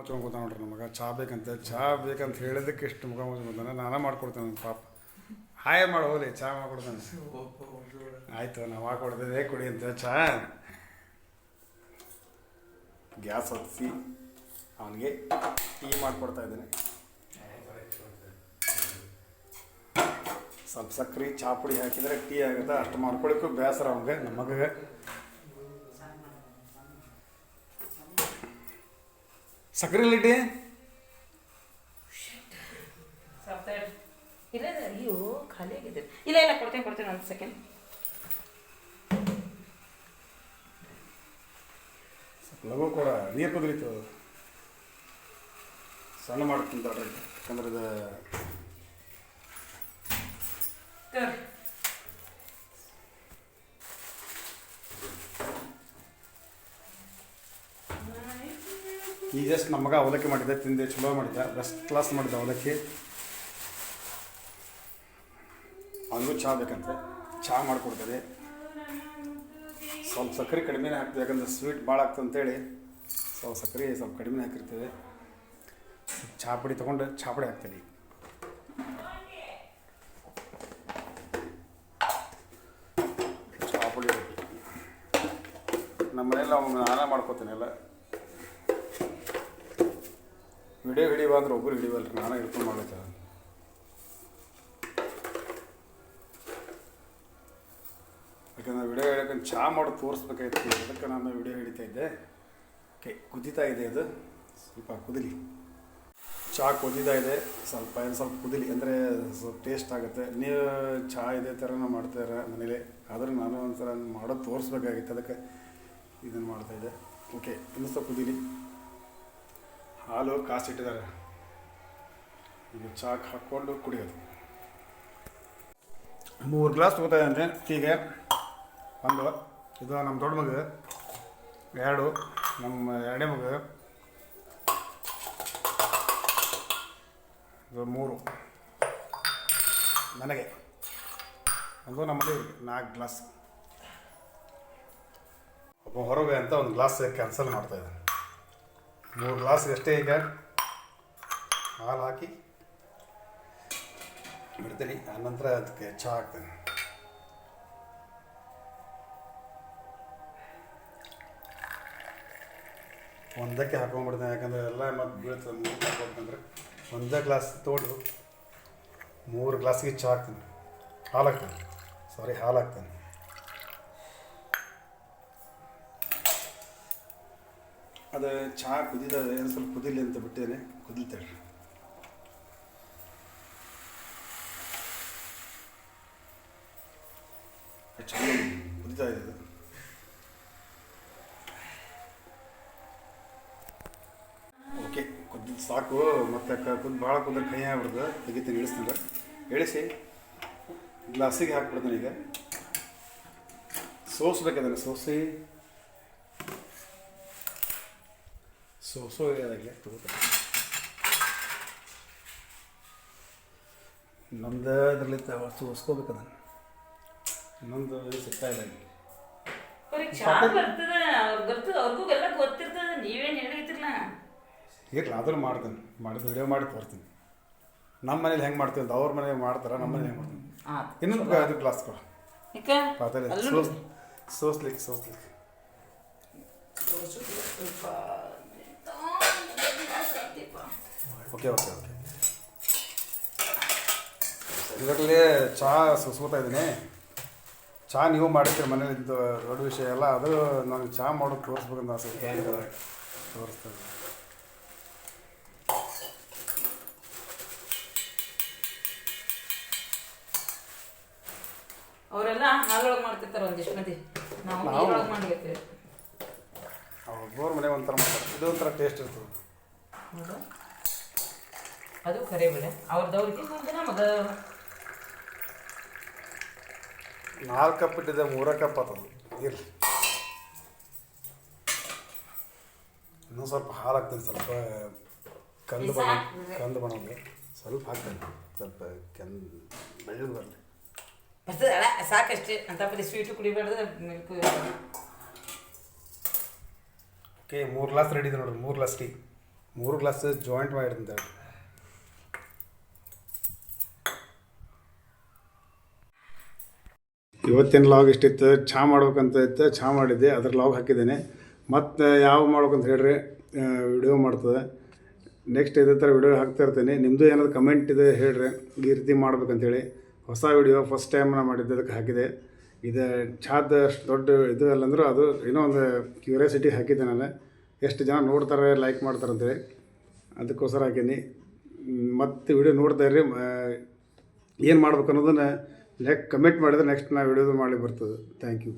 ಮುಚ್ಕೊಂಡು ಕೂತ ನೋಡ್ರಿ ನಮಗೆ. ಚಾ ಬೇಕಂತ ಚಾ ಬೇಕಂತ ಹೇಳಿದಕ್ಕೆ ಇಷ್ಟು ಮುಖ ಮುಚ್ಕೊಂತಾನೆ ನಾನೇ ಮಾಡ್ಕೊಡ್ತೇನೆ ನನ್ನ ಪಾಪ. ಹಾಯ್ ಮಾಡಿ, ಹೋಗ್ಲಿ, ಚಾ ಮಾಡ್ಕೊಡ್ತಾನೆ. ಆಯಿತು, ನಾವು ಹಾಕೊಡ್ತಿದ್ದೆ ಕುಡಿ ಅಂತ. ಚಾ. ಗ್ಯಾಸ್ ಹೊತ್ತಿಸಿ ಅವನಿಗೆ ಟೀ ಮಾಡಿಕೊಡ್ತಾ ಇದ್ದೇನೆ. ಸ್ವಲ್ಪ ಸಕ್ಕರೆ, ಚಾ ಪುಡಿ ಹಾಕಿದರೆ ಟೀ ಆಗುತ್ತೆ? ಅಷ್ಟು ಮಾಡ್ಕೊಳಕ್ಕೂ ಬೇಸರ ಅವನಿಗೆ ನಮ್ಮ ಇಟ್ಟಿ ಸಾಫ್ಟ್ವೇರ್ ಇಲ್ಲ ಇಲ್ಲ, ಅಯ್ಯೋ ಖಾಲಿ ಆಗಿದೆ ಇಲ್ಲ ಇಲ್ಲ ಕೊಡ್ತೇನೆ ಕೊಡ್ತೇನೆ ಒಂದು ಸೆಕೆಂಡ್ ಲಘು ಕೂಡ ನೀರು ಕುದುರಿತು. ಸಣ್ಣ ಮಾಡ್ತೀನಿ ಯಾಕಂದ್ರೆ ಇದು ಈಗ ಜಸ್ಟ್ ನಮ್ಮ ಮಗ ಅವಲಕ್ಕಿ ಮಾಡಿದ್ದೆ, ತಿಂದೆ, ಚಲೋ ಮಾಡಿದ್ದೆ ಬೆಸ್ಟ್ ಕ್ಲಾಸ್ ಮಾಡಿದ್ದೆ ಅವಲಕ್ಕಿ. ಅವನಿಗೂ ಚಹಾ ಬೇಕಂತೆ. ಚಹಾ ಮಾಡಿಕೊಡ್ತದೆ. ಸ್ವಲ್ಪ ಸಕ್ಕರೆ ಕಡಿಮೆನೇ ಹಾಕ್ತೀವಿ, ಯಾಕಂದ್ರೆ ಸ್ವೀಟ್ ಭಾಳ ಅಂತೇಳಿ. ಸ್ವಲ್ಪ ಸಕ್ಕರೆ ಸ್ವಲ್ಪ ಕಡಿಮೆ ಹಾಕಿರ್ತೇವೆ. ಚಹಾ ಪುಡಿ ತೊಗೊಂಡು ಚಹಾ ಪುಡಿ ಹಾಕ್ತೀನಿ ಚಹಾ ಪುಡಿ ನಮ್ಮ ಅವನು ಅವ್ನು ನಾನೇ ಮಾಡ್ಕೋತೀನಿ ಎಲ್ಲ. ವಿಡಿಯೋ ಹಿಡಿಯುವ ಅಂದ್ರೆ ಒಬ್ಬರು ರೀ ನಾನು ಹಿಡ್ಕೊಂಡು ಮಾಡ್ಲತ್ತೇವೆ ಯಾಕಂದ್ರೆ ವಿಡಿಯೋ ಹೇಳಕ್ಕೆ ಚಾ ಮಾಡೋದು ತೋರಿಸ್ಬೇಕಾಯ್ತು. ಅದಕ್ಕೆ ನಾನು ವಿಡಿಯೋ ಹಿಡಿತಾ ಇದ್ದೆ. ಓಕೆ, ಕುದೀತಾ ಇದೆ ಅದು. ಸ್ವಲ್ಪ ಕುದಿಲಿ. ಚಹಾ ಕುದೀತಾ ಇದೆ. ಸ್ವಲ್ಪ ಏನು ಸ್ವಲ್ಪ ಕುದಿಲಿ. ಅಂದರೆ ಸ್ವಲ್ಪ ಟೇಸ್ಟ್ ಆಗುತ್ತೆ. ನೀವು ಚಹಾ ಇದೇ ಥರನ ಮಾಡ್ತಾಯಿರ ಮನೇಲಿ. ಆದರೂ ನಾನು ಒಂಥರ ಮಾಡೋದು ತೋರಿಸ್ಬೇಕಾಗಿತ್ತು. ಅದಕ್ಕೆ ಇದನ್ನು ಮಾಡ್ತಾಯಿದ್ದೆ ಓಕೆ ಇನ್ನೂ ಸ್ವಲ್ಪ ಕುದೀಲಿ. ಹಾಲು ಕಾಸಿಟ್ಟಿದ್ದಾರೆ ಈಗ ಚಾಕ್ ಹಾಕ್ಕೊಂಡು ಕುಡಿಯೋದು. ಮೂರು ಗ್ಲಾಸ್ ತಗೋತಾ ಇದ್ದಾನೆ ಟೀಗೆ. ಒಂದು, ಇದು ನಮ್ಮ ದೊಡ್ಡ ಮಗ. ಎರಡು, ನಮ್ಮ ಎರಡನೇ ಮಗ. ಇದು ಮೂರು. ನನಗೆ. ಒಂದು ನಮ್ಮಲ್ಲಿ ನಾಲ್ಕು ಗ್ಲಾಸ್. ಒಬ್ಬ ಹೊರಗೆ ಅಂತ ಒಂದು ಗ್ಲಾಸ್ ಕ್ಯಾನ್ಸಲ್ ಮಾಡ್ತಾ ಇದ್ದಾನೆ. ಮೂರು ಗ್ಲಾಸ್ ಅಷ್ಟೇ ಈಗ ಹಾಲು ಹಾಕಿ. ಬಿಡ್ತೀನಿ ಆನಂತರ ಅದಕ್ಕೆ ಚಹಾ ಹಾಕ್ತೇನೆ. ಒಂದಕ್ಕೆ ಹಾಕೊಂಡ್ಬಿಡ್ತೇನೆ, ಯಾಕಂದರೆ ಎಲ್ಲ ಮತ್ತೆ ಬೀಳ್ತದೆ, ಮೂರು ಹಾಕೊಂಡ್ರೆ ಒಂದೇ ಗ್ಲಾಸ್ ತೊಗೊಂಡು ಮೂರು ಗ್ಲಾಸಿಗೆ ಚಹಾ ಹಾಕ್ತೀನಿ. ಹಾಲು ಹಾಕ್ತೇನೆ. ಸಾರಿ ಹಾಲು ಹಾಕ್ತೀನಿ. ಅದು ಚಹಾ ಕುದಿದ, ಏನು ಸ್ವಲ್ಪ ಕುದಿಲಿ ಅಂತ ಬಿಟ್ಟೇನೆ ಕುದಿತೇಳಿ ಚೆನ್ನಾಗಿ ಕುದಿತಾ ಇದೆ ಓಕೆ ಕುದ್ದಿದ್ದು ಸಾಕು, ಮತ್ತೆ ಕುದ್ದು ಭಾಳ ಕುದ್ರೆ ಕೈ ಆಗ್ಬಿಡ್ದು. ತೆಗಿತೀನಿ, ಇಳಿಸ್ತೀನಿ ಇಳಿಸಿ, ಗ್ಲಾಸಿಗೆ ಹಾಕ್ಬಿಡ್ತೀನಿ ಈಗ. ಸೋಸ್ಬೇಕದನ್ನು, ಸೋಸಿ. ಸೋಸೋ ಅದಾಗಲಿ ತಗೋತಾರೆ ನಮ್ದು ಅದರಲ್ಲಿ ಸೋಸ್ಕೋಬೇಕು ಅದನ್ನು ಇನ್ನೊಂದು ಸಿಗ್ತಾ ಇಲ್ಲ ಹೇಳಿದ್ರಲ್ಲ ಇರಲಿ ಆದರೂ ಮಾಡ್ತೀನಿ ಮಾಡಿದ ವಿಡಿಯೋ ಮಾಡಿ ತೋರ್ತೀನಿ ನಮ್ಮ ಮನೇಲಿ ಹೆಂಗೆ ಮಾಡ್ತೀವಿ ಅಂತ ಅವ್ರ ಮನೇಲಿ ಮಾಡ್ತಾರೆ ನಮ್ಮ ಮನೇಲಿ ಹೆಂಗೆ ಮಾಡ್ತೀನಿ ಇನ್ನೊಂದು ಅದು ಗ್ಲಾಸ್ ಕೊಡು ಸೋಸ್ಲಿಕ್ಕೆ ಸೋಸ್ಲಿಕ್ಕೆ ಓಕೆ ಓಕೆ ಓಕೆ. ಇದರಲ್ಲಿ ಚಹಾ ಸುಸ್ಕೋತಾ ಇದ್ದೀನಿ. ಚಹಾ ನೀವು ಮಾಡಿರ್ತೀರಿ ಮನೇಲಿ ಇದು ದೊಡ್ಡ ವಿಷಯ ಎಲ್ಲ ಅದು ನಾನು ಚಹಾ ಮಾಡೋದು ತೋರಿಸ್ಬೇಕಂತ ಆಸೆ. ತೋರಿಸ್ತಾ ಅವರೆಲ್ಲ ಹಾಲೊಳಗೆ ಮಾಡ್ತಿರ್ತಾರೆ ಒಂದಿಷ್ಟು ಮಂದಿ. ನಾವು ನೀರೊಳಗೆ ಮಾಡ್ಲಿಕ್ಕೆ. ಒಬ್ಬರ ಮನೆ ಒಂಥರ ಮಾಡ್ತಾರೆ. ಇದೊಂಥರ ಟೇಸ್ಟ್ ಇರ್ತದೆ. ಅದು ಖರೆ ಬಿಡೆ ಅವ್ರದವ್ರಿಗೆ ನಮ್ದು ನಮಗ ನಾಲ್ಕು ಕಪ್ ಇಟ್ಟಿದ್ದೆ ಮೂರ ಕಪ್ ಆಗ್ತದೆ ಇರಲಿ. ಇನ್ನೂ ಸ್ವಲ್ಪ ಹಾಲು ಹಾಕ್ತೀನಿ ಸ್ವಲ್ಪ ಕಂದು ಬಣ ಕಂದು ಬಣ ಸ್ವಲ್ಪ ಹಾಕ್ತೇನೆ ಸ್ವಲ್ಪ ಕೆಂದು ಬೆಳ್ಳಗೆ ಬರಲಿ. ಬರ್ತದಲ್ಲ ಸಾಕಷ್ಟೇ. ಅಂತ ಬರೀ ಸ್ವೀಟು ಕುಡಿಬಾರ್ದು ಮಿಲ್ಕು ಓಕೆ ಮೂರು ಗ್ಲಾಸ್ ರೆಡಿ ಇದೆ ನೋಡ್ರಿ ಮೂರು ಗ್ಲಾಸ್ ಟೀ ಮೂರು ಗ್ಲಾಸ್ ಜಾಯಿಂಟ್ ಮಾಡಿರ್ತಂತೆ ಇವತ್ತಿನ ಲಾಗ್ ಇಷ್ಟಿತ್ತು ಚಹಾ ಮಾಡ್ಬೇಕಂತ ಇತ್ತು. ಚಹಾ ಮಾಡಿದ್ದೆ. ಅದ್ರ ಲಾಗ್ ಹಾಕಿದ್ದೇನೆ. ಮತ್ತು ಯಾವ ಮಾಡ್ಬೇಕಂತ ಹೇಳ್ರಿ ವಿಡಿಯೋ ಮಾಡ್ತದೆ. ನೆಕ್ಸ್ಟ್ ಇದೇ ಥರ ವಿಡಿಯೋ ಹಾಕ್ತಾ ಇರ್ತೀನಿ. ನಿಮ್ಮದು ಏನಾದ್ರು ಕಮೆಂಟ್ ಇದೆ ಹೇಳ್ರಿ. ಈ ರೀತಿ ಮಾಡ್ಬೇಕಂತೇಳಿ. ಹೊಸ ವಿಡಿಯೋ ಫಸ್ಟ್ ಟೈಮ್ ನಾನು ಮಾಡಿದ್ದೆ, ಅದಕ್ಕೆ ಹಾಕಿದೆ. ಇದು ಚಾದ ಅಷ್ಟು ದೊಡ್ಡ ಇದು ಅಲ್ಲಂದ್ರೂ ಅದು ಏನೋ ಒಂದು ಕ್ಯೂರಿಯಾಸಿಟಿ ಹಾಕಿದ್ದೆ ನಾನು. ಎಷ್ಟು ಜನ ನೋಡ್ತಾರೆ ಲೈಕ್ ಮಾಡ್ತಾರೆ ಅಂತೇಳಿ ಅದಕ್ಕೋಸ್ಕರ ಹಾಕೀನಿ ಮತ್ತು ವಿಡಿಯೋ ನೋಡ್ತಾ ಇರ್ರಿ. ಏನು ಮಾಡ್ಬೇಕು ಅನ್ನೋದನ್ನು ನೆಕ್ ಕಮೆಂಟ್ ಮಾಡಿದ್ರೆ ನೆಕ್ಸ್ಟ್ ನಾವು ವಿಡಿಯೋದು ಮಾಡಿ ಬರ್ತದೆ. Thank you